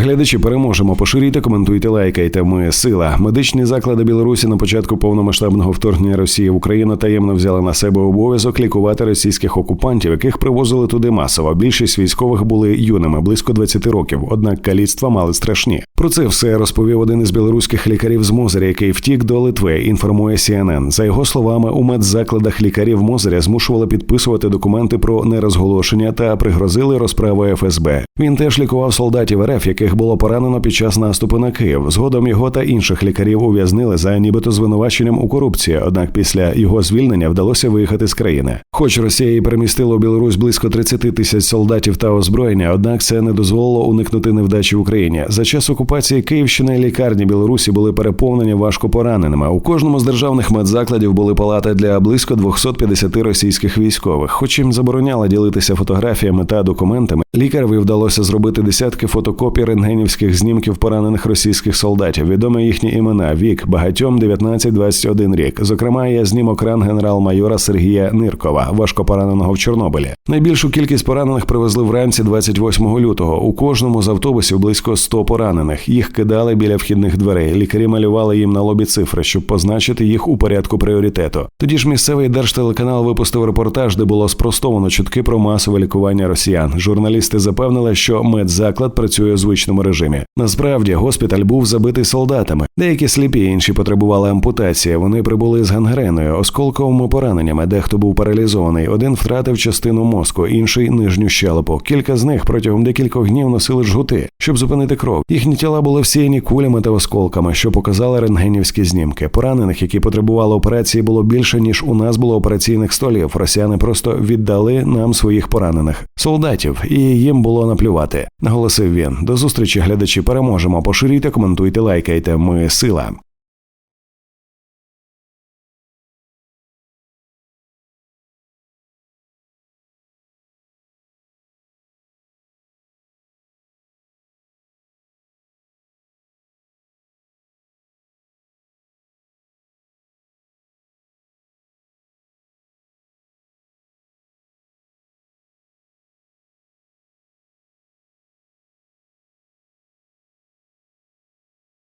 глядачі, переможемо. Поширюйте, коментуйте, лайкайте. Ми сила. Медичні заклади Білорусі на початку повномасштабного вторгнення Росії в Україну таємно взяли на себе обов'язок лікувати російських окупантів, яких привозили туди масово. Більшість військових були юними, близько 20 років. Однак каліцтва мали страшні. Про це все розповів один із білоруських лікарів з Мозиря, який втік до Литви. Інформує CNN. За його словами, у медзакладах лікарів Мозиря змушували підписувати документи про нерозголошення та пригрозили розправою ФСБ. Він теж лікував солдатів РФ, яких було поранено під час наступу на Київ. Згодом його та інших лікарів ув'язнили за нібито звинуваченням у корупції. Однак після його звільнення вдалося виїхати з країни. Хоч Росія і перемістила у Білорусь близько 30 тисяч солдатів та озброєння, однак це не дозволило уникнути невдачі в Україні. За час окупації Київщини лікарні Білорусі були переповнені важко пораненими. У кожному з державних медзакладів були палати для близько 250 російських військових. Хоч їм забороняли ділитися фотографіями та документами, лікареві вдалося зробити десятки фотокопій рентгенівських знімків поранених російських солдатів. Відомі їхні імена: вік багатьом 19-21 рік. Зокрема, є знімок ран генерал-майора Сергія Ниркова, важко пораненого в Чорнобилі. Найбільшу кількість поранених привезли вранці 28 лютого. У кожному з автобусів близько 100 поранених. Їх кидали біля вхідних дверей. Лікарі малювали їм на лобі цифри, щоб позначити їх у порядку пріоритету. Тоді ж місцевий держтелеканал випустив репортаж, де було спростовано чутки про масове лікування росіян. Журналісти запевнили, що медзаклад працює у звичному режимі. Насправді госпіталь був забитий солдатами. Деякі сліпі, інші потребували ампутації. Вони прибули з гангреною, осколковими пораненнями. Дехто був паралізований. Один втратив частину мозку, інший нижню щелепу. Кілька з них протягом декількох днів носили жгути, щоб зупинити кров. Їхні тіла були всіяні кулями та осколками, що показали рентгенівські знімки. Поранених, які потребували операції, було більше ніж у нас було операційних столів. Росіяни просто віддали нам своїх поранених солдатів, і їм було наплювати. Наголосив він. До зустрічі, глядачі. Переможемо. Поширюйте, коментуйте, лайкайте. Ми сила.